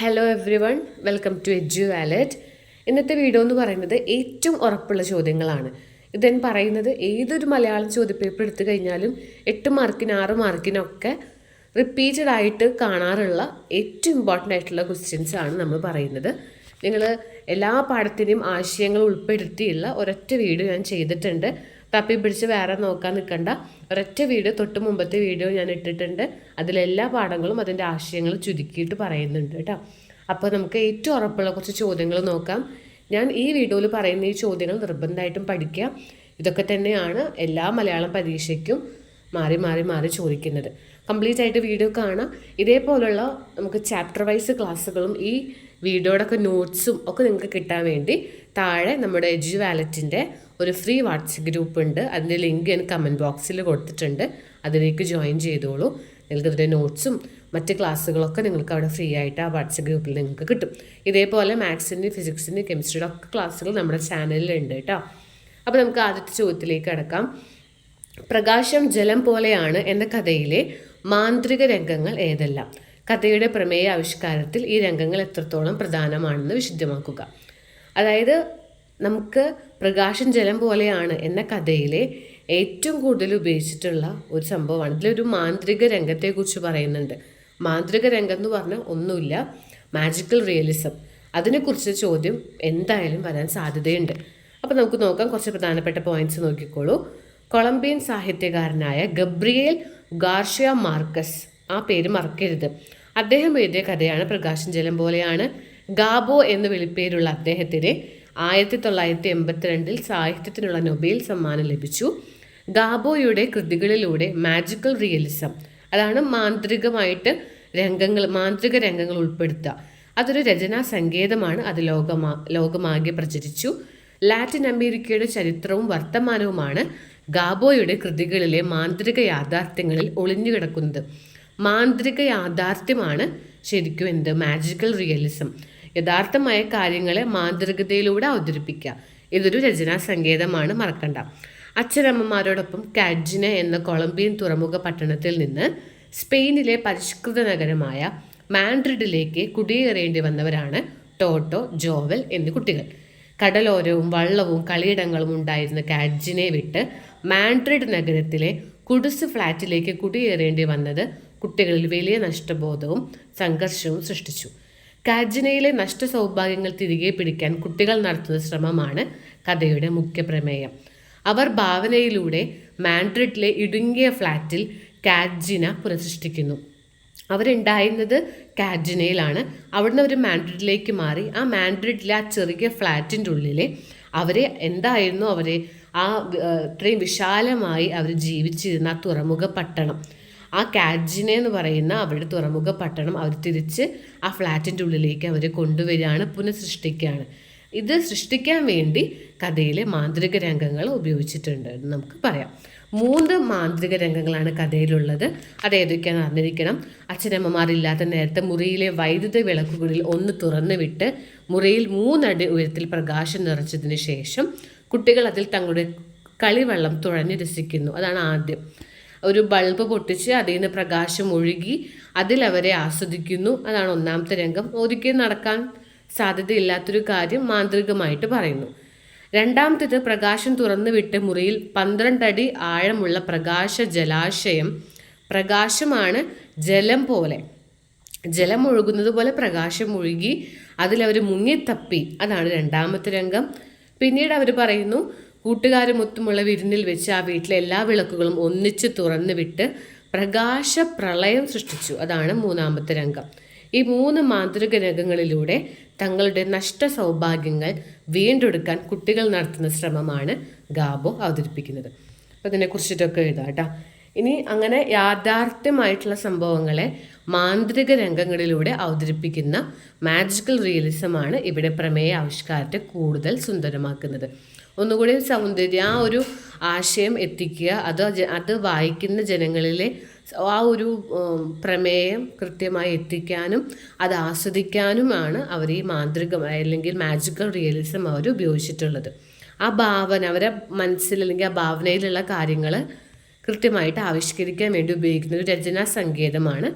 Hello everyone welcome to edu wallet ഇന്നത്തെ video എന്ന് പറയുന്നത് ഏറ്റവും ഉറപ്പുള്ള ചോദ്യങ്ങളാണ്. ഇതെൻ പറയുന്നത് ഏതൊരു മലയാളം ചോദ്യപേപ്പർ എടുത്തു കഴിഞ്ഞാലും എട്ട് മാർക്കിന് ആറ് മാർക്കിനൊക്കെ റിപ്പീറ്റഡ് ആയിട്ട് കാണാറുള്ള ഏറ്റവും ഇമ്പോർട്ടന്റ് ആയിട്ടുള്ള ക്വസ്റ്റ്യൻസ് ആണ് നമ്മൾ പറയുന്നത്. നിങ്ങൾ എല്ലാ പാഠത്തിന്റെയും ആശയങ്ങൾ ഉൾപ്പെടുത്തിയുള്ള ഒരൊറ്റ വീഡിയോ ഞാൻ ചെയ്തിട്ടുണ്ട്. തപ്പി പിടിച്ച് വേറെ നോക്കാൻ നിൽക്കണ്ട ഒരൊറ്റ വീഡിയോ തൊട്ട് മുമ്പത്തെ വീഡിയോ ഞാൻ ഇട്ടിട്ടുണ്ട്. അതിലെല്ലാ പാഠങ്ങളും അതിന്റെ ആശയങ്ങൾ ചുരുക്കിയിട്ട് പറയുന്നുണ്ട് കേട്ടോ. അപ്പോൾ നമുക്ക് ഏറ്റവും ഉറപ്പുള്ള കുറച്ച് ചോദ്യങ്ങൾ നോക്കാം. ഞാൻ ഈ വീഡിയോയിൽ പറയുന്ന ഈ ചോദ്യങ്ങൾ നിർബന്ധമായിട്ടും പഠിക്കുക. ഇതൊക്കെ തന്നെയാണ് എല്ലാ മലയാളം പരീക്ഷയ്ക്കും മാറി മാറി മാറി ചോദിക്കുന്നത്. കംപ്ലീറ്റ് ആയിട്ട് വീഡിയോ കാണാം. ഇതേപോലുള്ള നമുക്ക് ചാപ്റ്റർ വൈസ് ക്ലാസ്സുകളും ഈ വീഡിയോയുടെ ഒക്കെ നോട്ട്സും ഒക്കെ നിങ്ങൾക്ക് കിട്ടാൻ വേണ്ടി താഴെ നമ്മുടെ എജു വാലറ്റിന്റെ ഒരു ഫ്രീ വാട്സപ്പ് ഗ്രൂപ്പ് ഉണ്ട്. അതിന്റെ ലിങ്ക് ഞാൻ കമന്റ് ബോക്സിൽ കൊടുത്തിട്ടുണ്ട്. അതിലേക്ക് ജോയിൻ ചെയ്തോളൂ. നിങ്ങൾക്ക് ഇതിന്റെ നോട്ട്സും മറ്റ് ക്ലാസ്സുകളൊക്കെ നിങ്ങൾക്ക് അവിടെ ഫ്രീ ആയിട്ട് ആ വാട്സപ്പ് ഗ്രൂപ്പിൽ നിങ്ങൾക്ക് കിട്ടും. ഇതേപോലെ മാത്സിന്റെ ഫിസിക്സിന്റെ കെമിസ്ട്രിയുടെ ഒക്കെ ക്ലാസ്സുകൾ നമ്മുടെ ചാനലിലുണ്ട് കേട്ടോ അപ്പോൾ നമുക്ക് ആദ്യത്തെ ചോദ്യത്തിലേക്ക് കടക്കാം. പ്രകാശം ജലം പോലെയാണ് എന്ന കഥയിലെ മാന്ത്രിക രംഗങ്ങൾ ഏതെല്ലാം? കഥയുടെ പ്രമേയ ആവിഷ്കാരത്തിൽ ഈ രംഗങ്ങൾ എത്രത്തോളം പ്രധാനമാണെന്ന് വിശദമാക്കുക. അതായത് നമുക്ക് പ്രകാശം ജലം പോലെയാണ് എന്ന കഥയിലെ ഏറ്റവും കൂടുതൽ ഉപയോഗിച്ചിട്ടുള്ള ഒരു സംഭവമാണ്. ഇതിലൊരു മാന്ത്രിക രംഗത്തെക്കുറിച്ച് പറയുന്നുണ്ട്. മാന്ത്രിക രംഗം എന്ന് പറഞ്ഞാൽ ഒന്നുമില്ല മാജിക്കൽ റിയലിസം അതിനെക്കുറിച്ച് ചോദ്യം എന്തായാലും വരാൻ സാധ്യതയുണ്ട്. അപ്പോൾ നമുക്ക് നോക്കാം കുറച്ച് പ്രധാനപ്പെട്ട പോയിന്റ്സ് നോക്കിക്കോളൂ. കൊളംബിയൻ സാഹിത്യകാരനായ ഗബ്രിയേൽ ഗാർഷ്യ മാർക്കസ് ആ പേര് മറക്കരുത്. അദ്ദേഹം എഴുതിയ കഥയാണ് പ്രകാശം ജലം പോലെയാണ്. ഗാബോ എന്ന് വിളിപ്പേരുള്ള അദ്ദേഹത്തിന് ആയിരത്തി തൊള്ളായിരത്തി എൺപത്തിരണ്ടിൽ സാഹിത്യത്തിനുള്ള നൊബേൽ സമ്മാനം ലഭിച്ചു. ഗാബോയുടെ കൃതികളിലൂടെ മാജിക്കൽ റിയലിസം അതാണ് മാന്ത്രികമായിട്ട് രംഗങ്ങൾ മാന്ത്രിക രംഗങ്ങൾ ഉൾപ്പെടുത്തുക. അതൊരു രചനാ സങ്കേതമാണ് അത് ലോകമാ ലോകമാകെ പ്രചരിച്ചു. ലാറ്റിൻ അമേരിക്കയുടെ ചരിത്രവും വർത്തമാനവുമാണ് ഗാബോയുടെ കൃതികളിലെ മാന്ത്രിക യാഥാർത്ഥ്യങ്ങളിൽ ഒളിഞ്ഞുകിടക്കുന്നത് മാന്ത്രിക യാഥാർത്ഥ്യമാണ് ശരിക്കും എന്ത്? മാജിക്കൽ റിയലിസം യഥാർത്ഥമായ കാര്യങ്ങളെ മാന്ത്രികതയിലൂടെ അവതരിപ്പിക്കുക. ഇതൊരു രചനാ സങ്കേതമാണ് മറക്കണ്ട. അച്ഛനമ്മമാരോടൊപ്പം കാഡ്ജിന എന്ന കൊളംബിയൻ തുറമുഖ പട്ടണത്തിൽ നിന്ന് സ്പെയിനിലെ പരിഷ്കൃത നഗരമായ മാൻഡ്രിഡിലേക്ക് കുടിയേറേണ്ടി വന്നവരാണ് ടോട്ടോ ജോവൽ എന്നീ കുട്ടികൾ. കടലോരവും വള്ളവും കളിയിടങ്ങളും ഉണ്ടായിരുന്ന കാഡ്ജിനെ വിട്ട് മാൻഡ്രിഡ് നഗരത്തിലെ കുടുസ് ഫ്ലാറ്റിലേക്ക് കുടിയേറേണ്ടി വന്നത് കുട്ടികളിൽ വലിയ നഷ്ടബോധവും സംഘർഷവും സൃഷ്ടിച്ചു. കാഡ്ജിനയിലെ നഷ്ട സൗഭാഗ്യങ്ങൾ തിരികെ പിടിക്കാൻ കുട്ടികൾ നടത്തുന്ന ശ്രമമാണ് കഥയുടെ മുഖ്യ പ്രമേയം. അവർ ഭാവനയിലൂടെ മാൻഡ്രിഡിലെ ഇടുങ്ങിയ ഫ്ലാറ്റിൽ കാജിന പുനഃസൃഷ്ടിക്കുന്നു. അവരുണ്ടായിരുന്നത് കാജിനയിലാണ് അവിടുന്ന് അവർ മാൻഡ്രിഡിലേക്ക് മാറി. ആ മാൻഡ്രിഡിലെ ആ ചെറിയ ഫ്ലാറ്റിന്റെ ഉള്ളിലെ അവരെ എന്തായിരുന്നു അവരെ ആ ഇത്രയും വിശാലമായി അവർ ജീവിച്ചിരുന്ന ആ തുറമുഖ പട്ടണം. ആ കാജിനെ എന്ന് പറയുന്ന അവരുടെ തുറമുഖ പട്ടണം അവർ തിരിച്ച് ആ ഫ്ലാറ്റിന്റെ ഉള്ളിലേക്ക് അവർ കൊണ്ടുവരികയാണ് പുനഃസൃഷ്ടിക്കുകയാണ്. ഇത് സൃഷ്ടിക്കാൻ വേണ്ടി കഥയിലെ മാന്ത്രിക രംഗങ്ങൾ ഉപയോഗിച്ചിട്ടുണ്ട് എന്ന് നമുക്ക് പറയാം. മൂന്ന് മാന്ത്രിക രംഗങ്ങളാണ് കഥയിലുള്ളത്. അത് ഏതൊക്കെയാണെന്ന് അറിഞ്ഞിരിക്കണം. അച്ഛനമ്മമാരില്ലാത്ത നേരത്തെ മുറിയിലെ വൈദ്യുത വിളക്കുകളിൽ ഒന്ന് തുറന്നു വിട്ട് മുറിയിൽ മൂന്നടി ഉയരത്തിൽ പ്രകാശം നിറച്ചതിന് ശേഷം കുട്ടികൾ അതിൽ തങ്ങളുടെ കളിവെള്ളം തുഴഞ്ഞ് രസിക്കുന്നു. അതാണ് ആദ്യം. ഒരു ബൾബ് പൊട്ടിച്ച് അതിൽ നിന്ന് പ്രകാശം ഒഴുകി അതിലവരെ ആസ്വദിക്കുന്നു. അതാണ് ഒന്നാമത്തെ രംഗം. ഒരിക്കലും നടക്കാൻ സാധ്യതയില്ലാത്തൊരു കാര്യം മാന്ത്രികമായിട്ട് പറയുന്നു. രണ്ടാമത്തേത് പ്രകാശം തുറന്നു വിട്ട മുറിയിൽ പന്ത്രണ്ടടി ആഴമുള്ള പ്രകാശ ജലാശയം. പ്രകാശമാണ് ജലം പോലെ. ജലം ഒഴുകുന്നത് പോലെ പ്രകാശം ഒഴുകി അതിലവർ മുങ്ങിത്തപ്പി. അതാണ് രണ്ടാമത്തെ രംഗം. പിന്നീട് അവർ പറയുന്നു കൂട്ടുകാരുമൊത്തുമുള്ള വിരുന്നിൽ വെച്ച് ആ വീട്ടിലെ എല്ലാ വിളക്കുകളും ഒന്നിച്ച് തുറന്നു വിട്ട് പ്രകാശ പ്രളയം സൃഷ്ടിച്ചു. അതാണ് മൂന്നാമത്തെ രംഗം. ഈ മൂന്ന് മാന്ത്രിക രംഗങ്ങളിലൂടെ തങ്ങളുടെ നഷ്ട സൗഭാഗ്യങ്ങൾ വീണ്ടെടുക്കാൻ കുട്ടികൾ നടത്തുന്ന ശ്രമമാണ് ഗാബോ അവതരിപ്പിക്കുന്നത്. അപ്പോൾ ഇതിനെക്കുറിച്ചിട്ടൊക്കെ എഴുതാം കേട്ടോ. ഇനി അങ്ങനെ യാഥാർത്ഥ്യമായിട്ടുള്ള സംഭവങ്ങളെ മാന്ത്രിക രംഗങ്ങളിലൂടെ അവതരിപ്പിക്കുന്ന മാജിക്കൽ റിയലിസമാണ് ഇവിടെ പ്രമേയ ആവിഷ്കാരത്തെ കൂടുതൽ സുന്ദരമാക്കുന്നത്. ഒന്നുകൂടി സൗന്ദര്യം ആ ഒരു ആശയം എത്തിക്കുക അത് അത് വായിക്കുന്ന ജനങ്ങളിലെ ആ ഒരു പ്രമേയം കൃത്യമായി എത്തിക്കാനും അത് ആസ്വദിക്കാനുമാണ് അവർ ഈ മാന്ത്രിക അല്ലെങ്കിൽ മാജിക്കൽ റിയലിസം അവർ ഉപയോഗിച്ചിട്ടുള്ളത്. ആ ഭാവന അവരെ മനസ്സിൽ അല്ലെങ്കിൽ ആ ഭാവനയിലുള്ള കാര്യങ്ങൾ കൃത്യമായിട്ട് ആവിഷ്കരിക്കാൻ വേണ്ടി ഉപയോഗിക്കുന്ന ഒരു രചനാ സങ്കേതമാണ്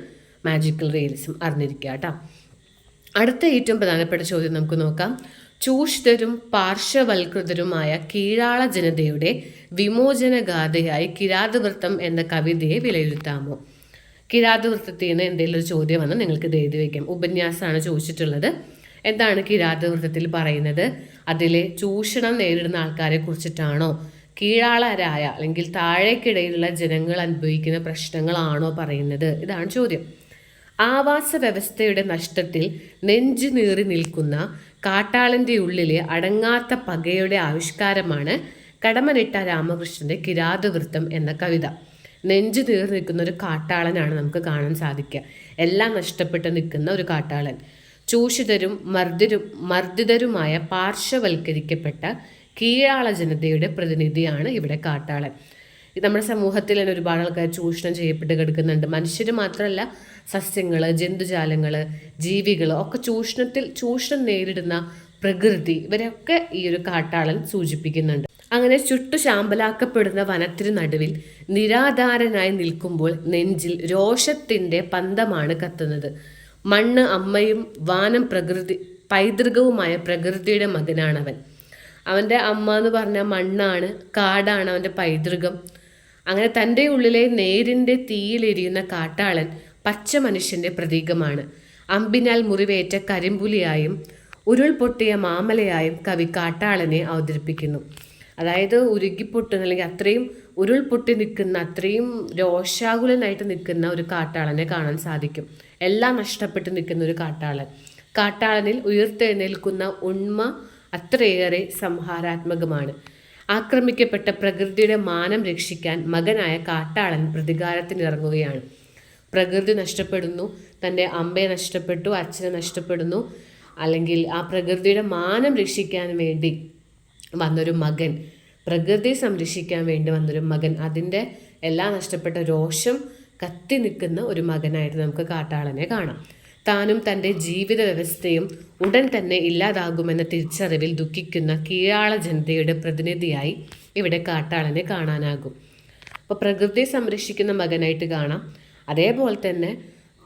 മാജിക്കൽ റിയലിസം അറിഞ്ഞിരിക്കുക കേട്ടോ. അടുത്ത ഏറ്റവും പ്രധാനപ്പെട്ട ചോദ്യം നമുക്ക് നോക്കാം. ചൂഷിതരും പാർശ്വവൽകൃതരുമായ കീഴാള ജനതയുടെ വിമോചനഗാഥയായി കിരാതവൃത്തം എന്ന കവിതയെ വിലയിരുത്താമോ? കിരാതവൃത്തത്തിൽ നിന്ന് എന്തെങ്കിലും ഒരു ചോദ്യം വന്ന് നിങ്ങൾക്ക് ഇത് എഴുതി വയ്ക്കാം. ഉപന്യാസമാണ് ചോദിച്ചിട്ടുള്ളത്. എന്താണ് കിരാതവൃത്തത്തിൽ പറയുന്നത്? അതിലെ ചൂഷണം നേരിടുന്ന ആൾക്കാരെ കുറിച്ചിട്ടാണോ? കീഴാളരായ അല്ലെങ്കിൽ താഴേക്കിടയിലുള്ള ജനങ്ങൾ അനുഭവിക്കുന്ന പ്രശ്നങ്ങളാണോ പറയുന്നത്? ഇതാണ് ചോദ്യം. ആവാസ വ്യവസ്ഥയുടെ നഷ്ടത്തിൽ നെഞ്ചു നീറി നിൽക്കുന്ന കാട്ടാളന്റെ ഉള്ളിലെ അടങ്ങാത്ത പകയുടെ ആവിഷ്കാരമാണ് കടമനിട്ട രാമകൃഷ്ണന്റെ കിരാതവൃത്തം എന്ന കവിത. നെഞ്ചു തീർ നിൽക്കുന്ന ഒരു കാട്ടാളനാണ് നമുക്ക് കാണാൻ സാധിക്കുക. എല്ലാം നഷ്ടപ്പെട്ട് നിൽക്കുന്ന ഒരു കാട്ടാളൻ. ചൂഷിതരും മർദ്ദരും മർദ്ദിതരുമായ പാർശ്വവൽക്കരിക്കപ്പെട്ട കീഴാള ജനതയുടെ പ്രതിനിധിയാണ് ഇവിടെ കാട്ടാളൻ. ഇത് നമ്മുടെ സമൂഹത്തിൽ തന്നെ ഒരുപാട് ആൾക്കാർ ചൂഷണം ചെയ്യപ്പെട്ട് കിടക്കുന്നുണ്ട്. മനുഷ്യർ മാത്രമല്ല സസ്യങ്ങൾ ജന്തുജാലങ്ങൾ ജീവികൾ ഒക്കെ ചൂഷണത്തിൽ ചൂഷണം നേരിടുന്ന പ്രകൃതി ഇവരൊക്കെ ഈ ഒരു കാട്ടാളൻ സൂചിപ്പിക്കുന്നുണ്ട്. അങ്ങനെ ചുട്ടു ശാമ്പലാക്കപ്പെടുന്ന വനത്തിനു നടുവിൽ നിരാധാരനായി നിൽക്കുമ്പോൾ നെഞ്ചിൽ രോഷത്തിന്റെ പന്തമാണ് കത്തുന്നത്. മണ്ണ് അമ്മയും വാനം പ്രകൃതി പൈതൃകവുമായ പ്രകൃതിയുടെ മകനാണവൻ. അവന്റെ അമ്മ എന്ന് പറഞ്ഞാൽ മണ്ണാണ് കാടാണ് അവന്റെ പൈതൃകം. അങ്ങനെ തന്റെ ഉള്ളിലെ നേരിന്റെ തീയിലെരിയുന്ന കാട്ടാളൻ പച്ച മനുഷ്യന്റെ പ്രതീകമാണ്. അമ്പിനാൽ മുറിവേറ്റ കരിമ്പുലിയായും ഉരുൾപൊട്ടിയ മാമലയായും കവി കാട്ടാളനെ അവതരിപ്പിക്കുന്നു. അതായത് ഉരുകിപ്പൊട്ടുന്ന അല്ലെങ്കിൽ അത്രയും ഉരുൾപൊട്ടി നിൽക്കുന്ന അത്രയും രോഷാകുലനായിട്ട് നിൽക്കുന്ന ഒരു കാട്ടാളനെ കാണാൻ സാധിക്കും. എല്ലാം നഷ്ടപ്പെട്ട് നിൽക്കുന്ന ഒരു കാട്ടാളൻ. കാട്ടാളനിൽ ഉയർത്തെഴുന്നേൽക്കുന്ന ഉണ്മ അത്രയേറെ സംഹാരാത്മകമാണ്. ആക്രമിക്കപ്പെട്ട പ്രകൃതിയുടെ മാനം രക്ഷിക്കാൻ മകനായ കാട്ടാളൻ പ്രതികാരത്തിനിറങ്ങുകയാണ്. പ്രകൃതി നഷ്ടപ്പെടുന്നു തന്റെ അമ്മയെ നഷ്ടപ്പെട്ടു അച്ഛനെ നഷ്ടപ്പെടുന്നു. അല്ലെങ്കിൽ ആ പ്രകൃതിയുടെ മാനം രക്ഷിക്കാൻ വേണ്ടി വന്നൊരു മകൻ പ്രകൃതിയെ സംരക്ഷിക്കാൻ വേണ്ടി വന്നൊരു മകൻ അതിന്റെ എല്ലാ നഷ്ടപ്പെട്ട രോഷം കത്തി നിൽക്കുന്ന ഒരു മകനായിട്ട് നമുക്ക് കാട്ടാളനെ കാണാം. താനും തന്റെ ജീവിത വ്യവസ്ഥയും ഉടൻ തന്നെ ഇല്ലാതാകുമെന്ന തിരിച്ചറിവിൽ ദുഃഖിക്കുന്ന കീഴാള ജനതയുടെ പ്രതിനിധിയായി ഇവിടെ കാട്ടാളനെ കാണാനാകും. അപ്പോൾ പ്രകൃതിയെ സംരക്ഷിക്കുന്ന മകനായിട്ട് കാണാം. അതേപോലെ തന്നെ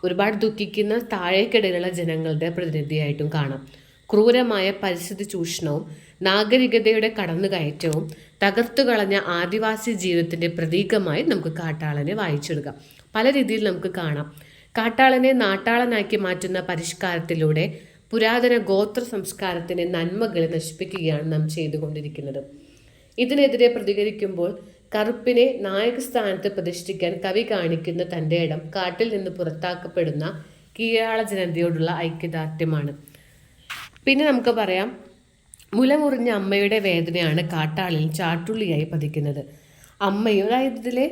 ഒരുപാട് ദുഃഖിക്കുന്ന താഴേക്കിടയിലുള്ള ജനങ്ങളുടെ പ്രതിനിധിയായിട്ടും കാണാം. ക്രൂരമായ പരിസ്ഥിതി ചൂഷണവും നാഗരികതയുടെ കടന്നുകയറ്റവും തകർത്തു കളഞ്ഞ ആദിവാസി ജീവിതത്തിന്റെ പ്രതീകമായി നമുക്ക് കാട്ടാളനെ വായിച്ചെടുക്കാം. പല രീതിയിൽ നമുക്ക് കാണാം. കാട്ടാളനെ നാട്ടാളനാക്കി മാറ്റുന്ന പരിഷ്കാരത്തിലൂടെ പുരാതന ഗോത്ര സംസ്കാരത്തിന്റെ നന്മകളെ നശിപ്പിക്കുകയാണ് നാം ചെയ്തുകൊണ്ടിരിക്കുന്നത്. ഇതിനെതിരെ പ്രതികരിക്കുമ്പോൾ കറുപ്പിനെ നായകസ്ഥാനത്ത് പ്രതിഷ്ഠിക്കാൻ കവി കാണിക്കുന്ന തന്റെ ഇടം കാട്ടിൽ നിന്ന് പുറത്താക്കപ്പെടുന്ന കീഴാള ജനതയോടുള്ള ഐക്യദാർഢ്യമാണ്. പിന്നെ നമുക്ക് പറയാം മുലമുറിഞ്ഞ അമ്മയുടെ വേദനയാണ് കാട്ടാളിൽ ചാട്ടുള്ളിയായി പതിക്കുന്നത്. അമ്മയും അതായത് ഇതിലെ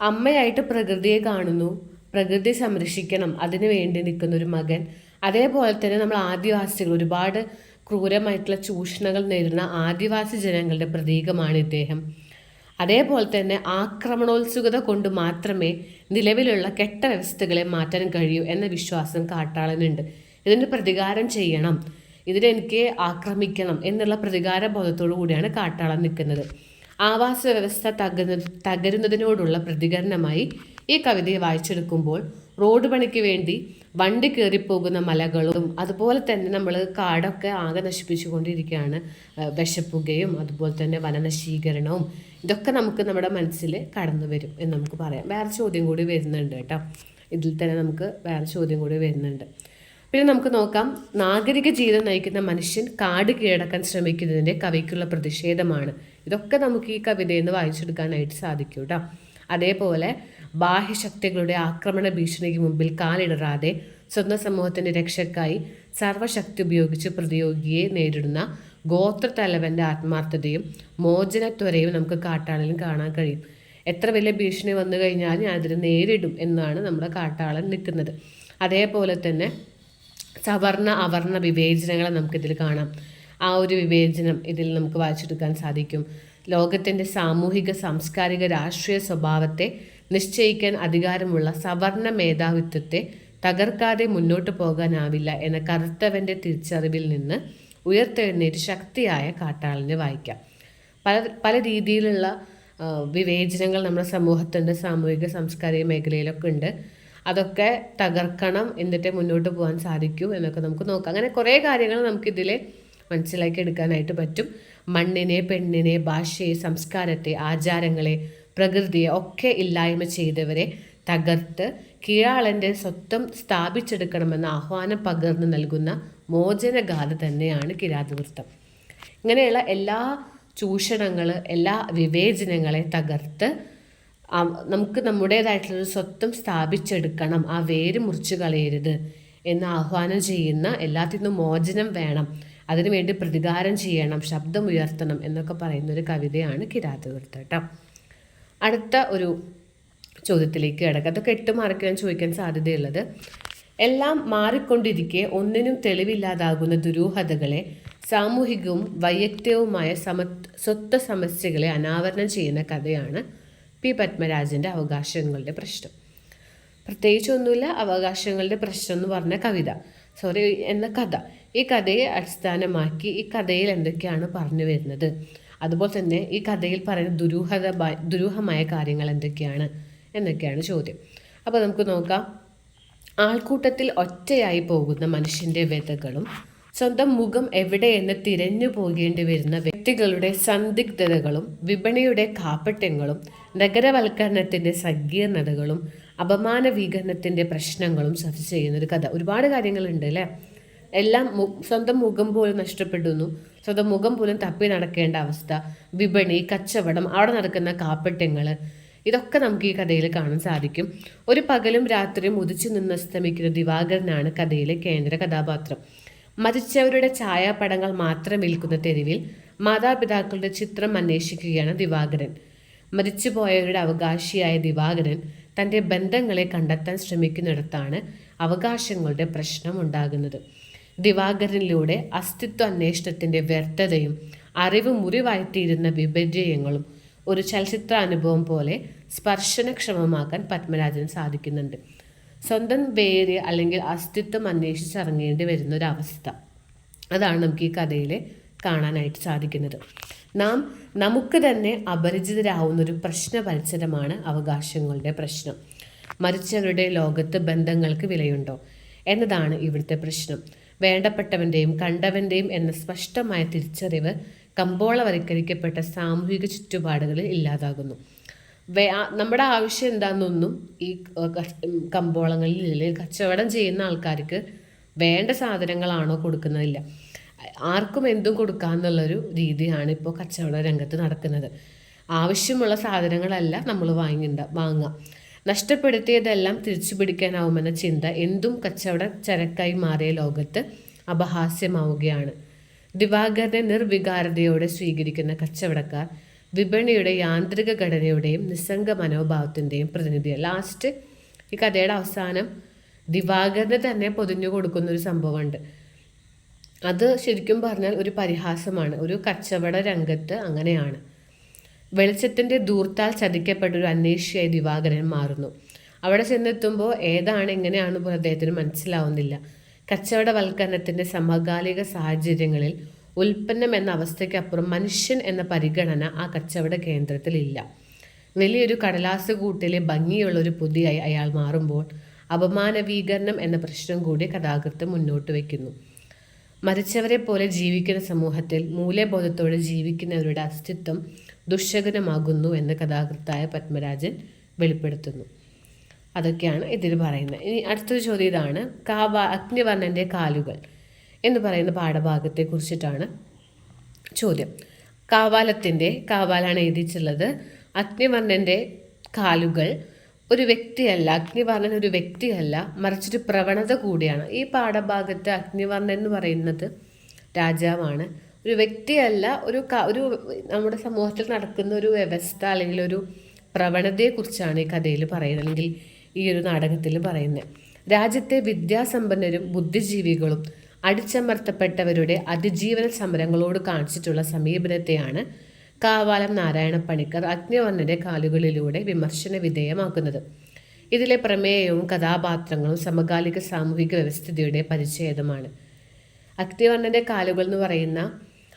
അമ്മയായിട്ട് പ്രകൃതിയെ കാണുന്നു പ്രകൃതി സംരക്ഷിക്കണം അതിനു വേണ്ടി നിൽക്കുന്ന ഒരു മകൻ. അതേപോലെ തന്നെ നമ്മൾ ആദിവാസികൾ ഒരുപാട് ക്രൂരമായിട്ടുള്ള ചൂഷണങ്ങൾ നേരിടുന്ന ആദിവാസി ജനങ്ങളുടെ പ്രതീകമാണ് ഇദ്ദേഹം. അതേപോലെ തന്നെ ആക്രമണോത്സുകത കൊണ്ട് മാത്രമേ നിലവിലുള്ള കെട്ട വ്യവസ്ഥകളെ മാറ്റാൻ കഴിയൂ എന്ന വിശ്വാസം കാട്ടാളനുണ്ട്. ഇതിന് പ്രതികാരം ചെയ്യണം. ഇതിനെനിക്ക് ആക്രമിക്കണം എന്നുള്ള പ്രതികാര ബോധത്തോടു കൂടിയാണ് കാട്ടാളൻ നിൽക്കുന്നത്. ആവാസ വ്യവസ്ഥ തകരുന്ന തകരുന്നതിനോടുള്ള പ്രതികരണമായി ഈ കവിതയെ വായിച്ചെടുക്കുമ്പോൾ റോഡ് പണിക്ക് വേണ്ടി വണ്ടി കയറിപ്പോകുന്ന മലകളും അതുപോലെ തന്നെ നമ്മൾ കാടൊക്കെ ആകെ നശിപ്പിച്ചുകൊണ്ടിരിക്കുകയാണ് വിശപ്പുകയും അതുപോലെ തന്നെ വനനശീകരണവും. ഇതൊക്കെ നമുക്ക് നമ്മുടെ മനസ്സിൽ കടന്നു വരും എന്ന് നമുക്ക് പറയാം. വേറെ ചോദ്യം കൂടി വരുന്നുണ്ട് കേട്ടോ. ഇതിൽ തന്നെ നമുക്ക് വേറെ ചോദ്യം കൂടി വരുന്നുണ്ട്. പിന്നെ നമുക്ക് നോക്കാം. നാഗരിക ജീവിതം നയിക്കുന്ന മനുഷ്യൻ കാട് കീഴടക്കാൻ ശ്രമിക്കുന്നതിന്റെ കവിക്കുള്ള പ്രതിഷേധമാണ്. ഇതൊക്കെ നമുക്ക് ഈ കവിതയിൽ നിന്ന് വായിച്ചെടുക്കാനായിട്ട് സാധിക്കും കേട്ടോ. അതേപോലെ ബാഹ്യശക്തികളുടെ ആക്രമണ ഭീഷണിക്ക് മുമ്പിൽ കാലിടറാതെ സ്വന്തം സമൂഹത്തിന്റെ രക്ഷയ്ക്കായി സർവശക്തി ഉപയോഗിച്ച് പ്രതിയോഗിയെ നേരിടുന്ന ഗോത്രത്തലവന്റെ ആത്മാർത്ഥതയും മോചനത്വരയും നമുക്ക് കാട്ടാളനും കാണാൻ കഴിയും. എത്ര വലിയ ഭീഷണി വന്നു കഴിഞ്ഞാൽ അതിനെ നേരിടും എന്നാണ് നമ്മുടെ കാട്ടാളൻ നിൽക്കുന്നത്. അതേപോലെ തന്നെ സവർണ അവർണ വിവേചനങ്ങളെ നമുക്കിതിൽ കാണാം. ആ ഒരു വിവേചനം ഇതിൽ നമുക്ക് വായിച്ചെടുക്കാൻ സാധിക്കും. ലോകത്തിന്റെ സാമൂഹിക സാംസ്കാരിക രാഷ്ട്രീയ സ്വഭാവത്തെ നിശ്ചയിക്കാൻ അധികാരമുള്ള സവർണ മേധാവിത്വത്തെ തകർക്കാതെ മുന്നോട്ട് പോകാനാവില്ല എന്ന കറുത്തവന്റെ തിരിച്ചറിവിൽ നിന്ന് ഉയർത്തെഴുന്നേറ്റ് ശക്തിയായ കാട്ടാളിനെ വായിക്കാം. പല പല രീതിയിലുള്ള വിവേചനങ്ങൾ നമ്മുടെ സമൂഹത്തിന്റെ സാമൂഹിക സാംസ്കാരിക മേഖലയിലൊക്കെ ഉണ്ട്. അതൊക്കെ തകർക്കണം എന്നിട്ട് മുന്നോട്ട് പോകാൻ സാധിക്കൂ എന്നൊക്കെ നമുക്ക് നോക്കാം. അങ്ങനെ കുറേ കാര്യങ്ങൾ നമുക്കിതിൽ മനസ്സിലാക്കി എടുക്കാനായിട്ട് പറ്റും. മണ്ണിനെ പെണ്ണിനെ ഭാഷയെ സംസ്കാരത്തെ ആചാരങ്ങളെ പ്രകൃതിയെ ഒക്കെ ഇല്ലായ്മ ചെയ്തവരെ തകർത്ത് കീഴാളന്റെ സ്വത്വം സ്ഥാപിച്ചെടുക്കണമെന്ന ആഹ്വാനം പകർന്നു നൽകുന്ന മോചനഗാഥ തന്നെയാണ് കിരാതവൃത്തം. ഇങ്ങനെയുള്ള എല്ലാ ചൂഷണങ്ങൾ എല്ലാ വിവേചനങ്ങളെ തകർത്ത് നമുക്ക് നമ്മുടേതായിട്ടുള്ളൊരു സ്വത്വം സ്ഥാപിച്ചെടുക്കണം ആ വേര് മുറിച്ചു കളയരുത് എന്ന് ആഹ്വാനം ചെയ്യുന്ന എല്ലാത്തിൽ നിന്നും മോചനം വേണം അതിനുവേണ്ടി പ്രതികാരം ചെയ്യണം ശബ്ദമുയർത്തണം എന്നൊക്കെ പറയുന്ന ഒരു കവിതയാണ് കിരാതവൃത്തം കേട്ടോ അടുത്ത ഒരു ചോദ്യത്തിലേക്ക് കിടക്കുക അതൊക്കെ എട്ട് മാർക്ക് ഞാൻ ചോദിക്കാൻ സാധ്യതയുള്ളത്. എല്ലാം മാറിക്കൊണ്ടിരിക്കെ ഒന്നിനും തെളിവില്ലാതാകുന്ന ദുരൂഹതകളെ സാമൂഹികവും വൈയക്തികവുമായ സമ സ്വത്വ സമസ്യകളെ അനാവരണം ചെയ്യുന്ന കഥയാണ് പി പത്മരാജന്റെ അവകാശങ്ങളുടെ പ്രശ്നം. പ്രത്യേകിച്ചൊന്നുമില്ല അവകാശങ്ങളുടെ പ്രശ്നം എന്ന് പറഞ്ഞ കവിത. സോറി എന്ന കഥ. ഈ കഥയെ അടിസ്ഥാനമാക്കി ഈ കഥയിൽ എന്തൊക്കെയാണ് പറഞ്ഞു വരുന്നത്? അതുപോലെ തന്നെ ഈ കഥയിൽ പറയുന്ന ദുരൂഹത ദുരൂഹമായ കാര്യങ്ങൾ എന്തൊക്കെയാണ് എന്നൊക്കെയാണ് ചോദ്യം. അപ്പോൾ നമുക്ക് നോക്കാം. ആൾക്കൂട്ടത്തിൽ ഒറ്റയായി പോകുന്ന മനുഷ്യന്റെ വ്യതകളും സ്വന്തം മുഖം എവിടെയെന്ന് തിരഞ്ഞു പോകേണ്ടി വരുന്ന വ്യക്തികളുടെ സന്ദിഗ്ധതകളും വിപണിയുടെ കാപ്പട്യങ്ങളും നഗരവൽക്കരണത്തിന്റെ സങ്കീർണതകളും അപമാന വീകരണത്തിന്റെ പ്രശ്നങ്ങളും ചർച്ച ചെയ്യുന്ന ഒരു കഥ. ഒരുപാട് കാര്യങ്ങളുണ്ട് അല്ലേ? എല്ലാം സ്വന്തം മുഖം പോലും നഷ്ടപ്പെടുന്നു. സ്വന്തം മുഖം പോലും തപ്പി നടക്കേണ്ട അവസ്ഥ വിപണി കച്ചവടം അവിടെ നടക്കുന്ന കാപ്പട്യങ്ങൾ ഇതൊക്കെ നമുക്ക് ഈ കഥയിൽ കാണാൻ സാധിക്കും. ഒരു പകലും രാത്രിയും ഉദിച്ചു നിന്ന് അസ്തമിക്കുന്ന ദിവാകരനാണ് കഥയിലെ കേന്ദ്ര കഥാപാത്രം. മരിച്ചവരുടെ ഛായാപടങ്ങൾ മാത്രം വിൽക്കുന്ന തെരുവിൽ മാതാപിതാക്കളുടെ ചിത്രം അന്വേഷിക്കുകയാണ് ദിവാകരൻ. മരിച്ചുപോയവരുടെ അവകാശിയായ ദിവാകരൻ തന്റെ ബന്ധങ്ങളെ കണ്ടെത്താൻ ശ്രമിക്കുന്നിടത്താണ് അവകാശങ്ങളുടെ പ്രശ്നം ഉണ്ടാകുന്നത്. ദിവാകരനിലൂടെ അസ്തിത്വ അന്വേഷണത്തിന്റെ വ്യർത്ഥതയും അറിവ് മുറിവായിത്തീരുന്ന വിപര്യങ്ങളും ഒരു ചലച്ചിത്ര അനുഭവം പോലെ സ്പർശനക്ഷമമാക്കാൻ പത്മരാജന് സാധിക്കുന്നുണ്ട്. സ്വന്തം പേര് അല്ലെങ്കിൽ അസ്തിത്വം അന്വേഷിച്ചിറങ്ങേണ്ടി വരുന്ന ഒരു അവസ്ഥ അതാണ് നമുക്ക് ഈ കഥയിൽ കാണാനായിട്ട് സാധിക്കുന്നത്. നാം നമുക്ക് തന്നെ അപരിചിതരാവുന്ന ഒരു പ്രശ്ന പരിസരമാണ് അവകാശങ്ങളുടെ പ്രശ്നം. മരിച്ചവരുടെ ലോകത്ത് ബന്ധങ്ങൾക്ക് വിലയുണ്ടോ എന്നതാണ് ഇവിടുത്തെ പ്രശ്നം. വേണ്ടപ്പെട്ടവന്റെയും കണ്ടവന്റെയും എന്ന സ്പഷ്ടമായ തിരിച്ചറിവ് കമ്പോളവൽക്കരിക്കപ്പെട്ട സാമൂഹിക ചുറ്റുപാടുകളിൽ ഇല്ലാതാകുന്നു. നമ്മുടെ ആവശ്യം എന്താണെന്നൊന്നും ഈ കമ്പോളങ്ങളിൽ അല്ലെങ്കിൽ കച്ചവടം ചെയ്യുന്ന ആൾക്കാർക്ക് വേണ്ട സാധനങ്ങളാണോ കൊടുക്കുന്നതില്ല. ആർക്കും എന്തും കൊടുക്കാമെന്നുള്ളൊരു രീതിയാണ് ഇപ്പോൾ കച്ചവട രംഗത്ത് നടക്കുന്നത്. ആവശ്യമുള്ള സാധനങ്ങളല്ല നമ്മൾ വാങ്ങിണ്ട വാങ്ങുക. നഷ്ടപ്പെടുത്തിയതെല്ലാം തിരിച്ചു പിടിക്കാനാവുമെന്ന ചിന്ത എന്തും കച്ചവട ചരക്കായി മാറിയ ലോകത്ത് അപഹാസ്യമാവുകയാണ്. ദിവാകരനെ നിർവികാരതയോടെ സ്വീകരിക്കുന്ന കച്ചവടക്കാർ വിപണിയുടെ യാന്ത്രിക ഘടനയുടെയും നിസ്സംഗ മനോഭാവത്തിന്റെയും പ്രതിനിധിയാണ് ലാസ്റ്റ് ഈ കഥയുടെ അവസാനം ദിവാകരനെ തന്നെ പൊതിഞ്ഞു കൊടുക്കുന്ന ഒരു സംഭവമുണ്ട്. അത് ശരിക്കും പറഞ്ഞാൽ ഒരു പരിഹാസമാണ്. ഒരു കച്ചവട രംഗത്ത് അങ്ങനെയാണ്. വെളിച്ചത്തിന്റെ ദൂർത്താൽ ചതിക്കപ്പെട്ട ഒരു അന്വേഷിയായി ദിവാകരൻ മാറുന്നു. അവിടെ ചെന്നെത്തുമ്പോൾ ഏതാണ് എങ്ങനെയാണ് അദ്ദേഹത്തിന് മനസ്സിലാവുന്നില്ല. കച്ചവടവൽക്കരണത്തിന്റെ സമകാലിക സാഹചര്യങ്ങളിൽ ഉൽപ്പന്നം എന്ന അവസ്ഥയ്ക്കപ്പുറം മനുഷ്യൻ എന്ന പരിഗണന ആ കച്ചവട കേന്ദ്രത്തിലില്ല വലിയൊരു കടലാസ് കൂട്ടിലെ ഭംഗിയുള്ള ഒരു പൊതിയായി അയാൾ മാറുമ്പോൾ അപമാനവീകരണം എന്ന പ്രശ്നം കൂടി കഥാകൃത്ത് മുന്നോട്ട് വയ്ക്കുന്നു മരിച്ചവരെ പോലെ ജീവിക്കുന്ന സമൂഹത്തിൽ മൂല്യബോധത്തോടെ ജീവിക്കുന്നവരുടെ അസ്തിത്വം ദുശകനമാകുന്നു എന്ന് കഥാകൃത്തായ പത്മരാജൻ വെളിപ്പെടുത്തുന്നു. അതൊക്കെയാണ് ഇതിൽ പറയുന്നത്. ഇനി അടുത്തൊരു ചോദ്യം ഇതാണ്. കാവ അഗ്നിവർണന്റെ കാലുകൾ എന്ന് പറയുന്ന പാഠഭാഗത്തെ കുറിച്ചിട്ടാണ് ചോദ്യം. കാവാലത്തിന്റെ കാവാലാണ് എഴുതിയിട്ടുള്ളത്. അഗ്നിവർണന്റെ കാലുകൾ ഒരു വ്യക്തിയല്ല അഗ്നിവർണൻ ഒരു വ്യക്തിയല്ല മറിച്ചൊരു പ്രവണത കൂടിയാണ്. ഈ പാഠഭാഗത്ത് അഗ്നിവർണൻ എന്ന് പറയുന്നത് രാജാവാണ്. ഒരു വ്യക്തിയല്ല ഒരു ഒരു നമ്മുടെ സമൂഹത്തിൽ നടക്കുന്ന ഒരു വ്യവസ്ഥ അല്ലെങ്കിൽ ഒരു പ്രവണതയെക്കുറിച്ചാണ് ഈ കഥയിൽ പറയുന്നത് അല്ലെങ്കിൽ ഈ ഒരു നാടകത്തിൽ പറയുന്നത്. രാജ്യത്തെ വിദ്യാസമ്പന്നരും ബുദ്ധിജീവികളും അടിച്ചമർത്തപ്പെട്ടവരുടെ അതിജീവന സമരങ്ങളോട് കാണിച്ചിട്ടുള്ള സമീപനത്തെയാണ് കാവാലം നാരായണ പണിക്കർ അഗ്നിവർണന്റെ കാലുകളിലൂടെ വിമർശന വിധേയമാക്കുന്നത്. ഇതിലെ പ്രമേയവും കഥാപാത്രങ്ങളും സമകാലിക സാമൂഹിക വ്യവസ്ഥിതിയുടെ പരിച്ഛേദമാണ്. അഗ്നിവർണന്റെ കാലുകൾ എന്ന് പറയുന്ന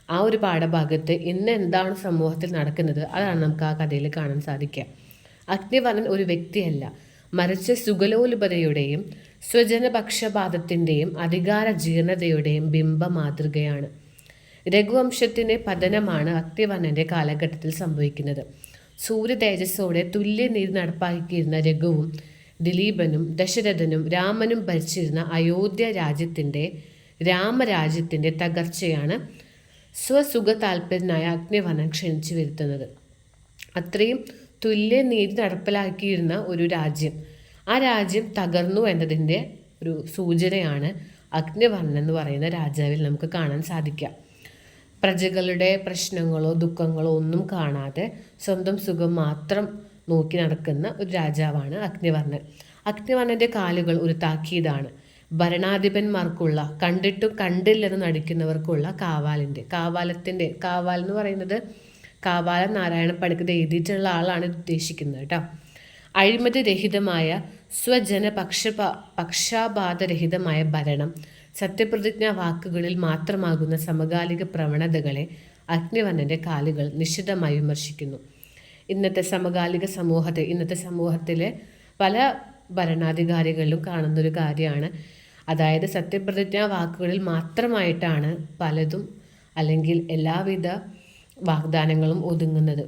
ആ ഒരു പാഠഭാഗത്ത് ഇന്ന് എന്താണ് സമൂഹത്തിൽ നടക്കുന്നത് അതാണ് നമുക്ക് ആ കഥയിൽ കാണാൻ സാധിക്കുക. അഗ്നിവർണൻ ഒരു വ്യക്തിയല്ല. മറിച്ച് സുഗലോലുപതയുടെയും സ്വജനപക്ഷപാതത്തിന്റെയും അധികാര ജീർണതയുടെയും ബിംബ മാതൃകയാണ്. രഘുവംശത്തിന്റെ പതനമാണ് അഗ്നിവർണന്റെ കാലഘട്ടത്തിൽ സംഭവിക്കുന്നത്. സൂര്യ തേജസ്സോടെ തുല്യനീതി നടപ്പാക്കിയിരുന്ന രഘുവും ദിലീപനും ദശരഥനും രാമനും ഭരിച്ചിരുന്ന അയോധ്യ രാജ്യത്തിന്റെ രാമരാജ്യത്തിന്റെ തകർച്ചയാണ് സ്വസുഖ താല്പര്യനായ അഗ്നിവനം ക്ഷണിച്ചു വരുത്തുന്നത്. അത്രയും തുല്യ നീതി നടപ്പിലാക്കിയിരുന്ന ഒരു രാജ്യം. ആ രാജ്യം തകർന്നു എന്നതിന്റെ ഒരു സൂചനയാണ് അഗ്നിവർണൻ എന്ന് പറയുന്ന രാജാവിൽ നമുക്ക് കാണാൻ സാധിക്കാം പ്രജകളുടെ പ്രശ്നങ്ങളോ ദുഃഖങ്ങളോ ഒന്നും കാണാതെ സ്വന്തം സുഖം മാത്രം നോക്കി നടക്കുന്ന ഒരു രാജാവാണ് അഗ്നിവർണൻ അഗ്നിവർണന്റെ കാലുകൾ ഒരു താക്കീതാണ് ഭരണാധിപന്മാർക്കുള്ള കണ്ടിട്ടും കണ്ടില്ലെന്ന് നടിക്കുന്നവർക്കുള്ള കാവാലിന്റെ. കാവാലത്തിന്റെ കാവാൽ എന്ന് പറയുന്നത് കാവാല നാരായണ പണിക്കത് എഴുതിയിട്ടുള്ള ആളാണ് ഉദ്ദേശിക്കുന്നത് കേട്ടോ. അഴിമതി രഹിതമായ സ്വജന പക്ഷപ ഭരണം സത്യപ്രതിജ്ഞാ വാക്കുകളിൽ മാത്രമാകുന്ന സമകാലിക പ്രവണതകളെ അഗ്നിവർണന്റെ കാലുകൾ നിശിതമായി വിമർശിക്കുന്നു. ഇന്നത്തെ സമകാലിക സമൂഹത്തെ ഇന്നത്തെ സമൂഹത്തിലെ പല ഭരണാധികാരികളിലും കാണുന്നൊരു കാര്യമാണ് അതായത് സത്യപ്രതിജ്ഞാ വാക്കുകളിൽ മാത്രമായിട്ടാണ് പലതും അല്ലെങ്കിൽ എല്ലാവിധ വാഗ്ദാനങ്ങളും ഒതുങ്ങുന്നത്.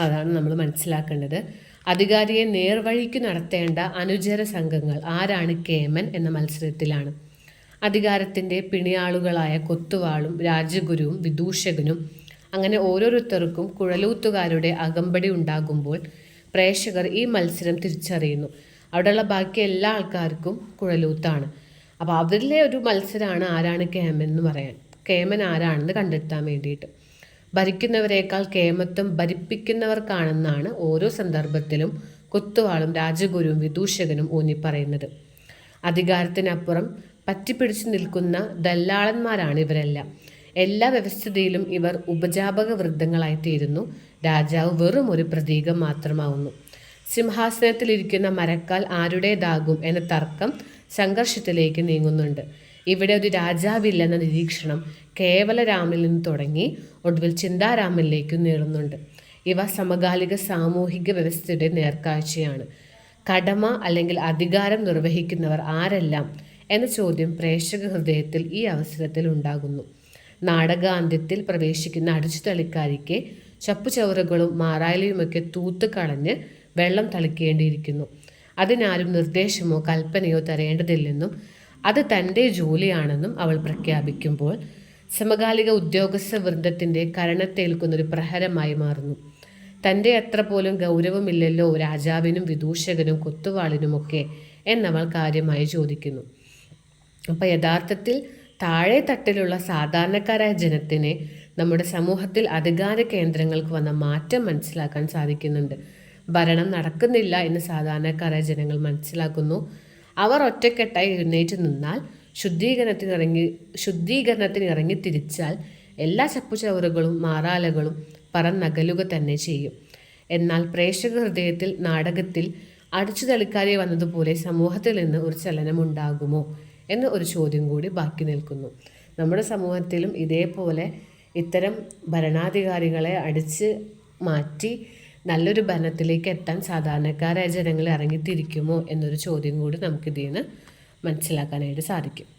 അതാണ് നമ്മൾ മനസ്സിലാക്കേണ്ടത്. അധികാരിയെ നേർവഴിക്ക് നടത്തേണ്ട അനുചര സംഘങ്ങൾ ആരാണ് കേമൻ എന്ന മത്സരത്തിലാണ്. അധികാരത്തിന്റെ പിണിയാളുകളായ കൊത്തുവാളും രാജഗുരുവും വിദൂഷകനും അങ്ങനെ ഓരോരുത്തർക്കും കുഴലൂത്തുകാരുടെ അകമ്പടി ഉണ്ടാകുമ്പോൾ പ്രേക്ഷകർ ഈ മത്സരം തിരിച്ചറിയുന്നു. അവിടെയുള്ള ബാക്കി എല്ലാ ആൾക്കാർക്കും കുഴലൂത്താണ്. അപ്പോൾ അവരിലെ ഒരു മത്സരമാണ് ആരാണ് കേമൻ എന്ന് പറയാൻ. കേമൻ ആരാണെന്ന് കണ്ടെത്താൻ വേണ്ടിയിട്ട്. ഭരിക്കുന്നവരെക്കാൾ കേമത്വം ഭരിപ്പിക്കുന്നവർക്കാണെന്നാണ് ഓരോ സന്ദർഭത്തിലും കൊത്തുവാളും രാജഗുരുവും വിദൂഷകനും ഊന്നിപ്പറയുന്നത്. അധികാരത്തിനപ്പുറം പറ്റിപ്പിടിച്ചു നിൽക്കുന്ന ദല്ലാളന്മാരാണ് ഇവരെല്ലാം. എല്ലാ വ്യവസ്ഥിതിയിലും ഇവർ ഉപജാപക വൃദ്ധങ്ങളായിത്തീരുന്നു രാജാവ് വെറും ഒരു പ്രതീകം മാത്രമാവുന്നു. സിംഹാസനത്തിലിരിക്കുന്ന മരക്കാൽ ആരുടേതാകും എന്ന തർക്കം സംഘർഷത്തിലേക്ക് നീങ്ങുന്നുണ്ട്. ഇവിടെ ഒരു രാജാവില്ലെന്ന നിരീക്ഷണം കേവല രാമിൽ നിന്ന് തുടങ്ങി ഒടുവിൽ ചിന്താരാമനിലേക്ക് നീളുന്നുണ്ട്. ഇവ സമകാലിക സാമൂഹിക വ്യവസ്ഥയുടെ നേർക്കാഴ്ചയാണ്. കടമ അല്ലെങ്കിൽ അധികാരം നിർവഹിക്കുന്നവർ ആരെല്ലാം എന്ന ചോദ്യം പ്രേക്ഷക ഹൃദയത്തിൽ ഈ അവസരത്തിൽ ഉണ്ടാകുന്നു. നാടകാന്ത്യത്തിൽ പ്രവേശിക്കുന്ന അടിച്ചു തളിക്കാരിക്ക് ചപ്പുചവറുകളും മാറായിലയുമൊക്കെ തൂത്ത് കളഞ്ഞ് വെള്ളം തളിക്കേണ്ടിയിരിക്കുന്നു. അതിനാരും നിർദ്ദേശമോ കൽപ്പനയോ തരേണ്ടതില്ലെന്നും അത് തന്റെ ജോലിയാണെന്നും അവൾ പ്രഖ്യാപിക്കുമ്പോൾ സമകാലിക ഉദ്യോഗസ്ഥ വൃന്ദത്തിന്റെ കരണത്തേൽക്കുന്നൊരു പ്രഹരമായി മാറുന്നു. തന്റെ അത്ര പോലും ഗൗരവമില്ലല്ലോ രാജാവിനും വിദൂഷകനും കൊത്തുവാളിനുമൊക്കെ എന്നവൾ കാര്യമായി ചോദിക്കുന്നു. അപ്പോൾ യഥാർത്ഥത്തിൽ താഴെ തട്ടിലുള്ള സാധാരണക്കാരായ ജനത്തിനെ നമ്മുടെ സമൂഹത്തിൽ അധികാര കേന്ദ്രങ്ങൾക്ക് വന്ന മാറ്റം മനസ്സിലാക്കാൻ സാധിക്കുന്നുണ്ട്. ഭരണം നടക്കുന്നില്ല എന്ന് സാധാരണക്കാരായ ജനങ്ങൾ മനസ്സിലാക്കുന്നു. അവർ ഒറ്റക്കെട്ടായി എഴുന്നേറ്റ് നിന്നാൽ ശുദ്ധീകരണത്തിന് ഇറങ്ങി ശുദ്ധീകരണത്തിന് ഇറങ്ങി തിരിച്ചാൽ എല്ലാ ചപ്പുചവറുകളും മാറാലകളും പറന്നകലുക തന്നെ ചെയ്യും. എന്നാൽ പ്രേക്ഷക ഹൃദയത്തിൽ നാടകത്തിൽ അടിച്ചു തളിക്കാതെ വന്നതുപോലെ സമൂഹത്തിൽ നിന്ന് ഒരു ചലനമുണ്ടാകുമോ എന്ന ഒരു ചോദ്യം കൂടി ബാക്കി നിൽക്കുന്നു. നമ്മുടെ സമൂഹത്തിലും ഇതേപോലെ ഇത്തരം ഭരണാധികാരികളെ അടിച്ച് മാറ്റി നല്ലൊരു ഭരണത്തിലേക്ക് എത്താൻ സാധാരണക്കാരായ ജനങ്ങൾ ഇറങ്ങിത്തിരിക്കുമോ എന്നൊരു ചോദ്യം കൂടി നമുക്കിതിൽ നിന്ന് മനസ്സിലാക്കാനായിട്ട് സാധിക്കും.